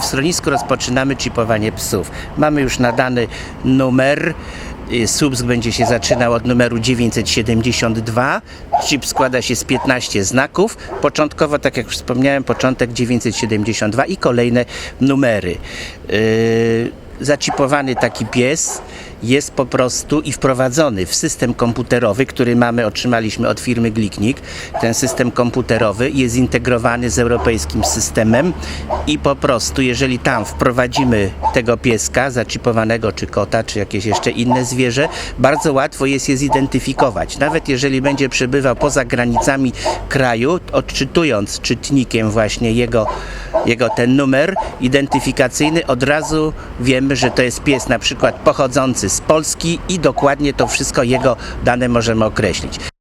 W schronisku rozpoczynamy chipowanie psów. Mamy już nadany numer. Y, Słupsk będzie się zaczynał od numeru 972. Chip składa się z 15 znaków. Początkowo, tak jak wspomniałem, początek 972 i kolejne numery. Yy, zaczipowany taki pies jest po prostu i wprowadzony w system komputerowy, który mamy, otrzymaliśmy od firmy Gliknik. Ten system komputerowy jest zintegrowany z europejskim systemem i po prostu, jeżeli tam wprowadzimy tego pieska, zaczipowanego, czy kota, czy jakieś jeszcze inne zwierzę, bardzo łatwo jest je zidentyfikować. Nawet jeżeli będzie przebywał poza granicami kraju, odczytując czytnikiem właśnie jego, jego ten numer identyfikacyjny, od razu wiemy, że to jest pies na przykład pochodzący z Polski i dokładnie to wszystko jego dane możemy określić.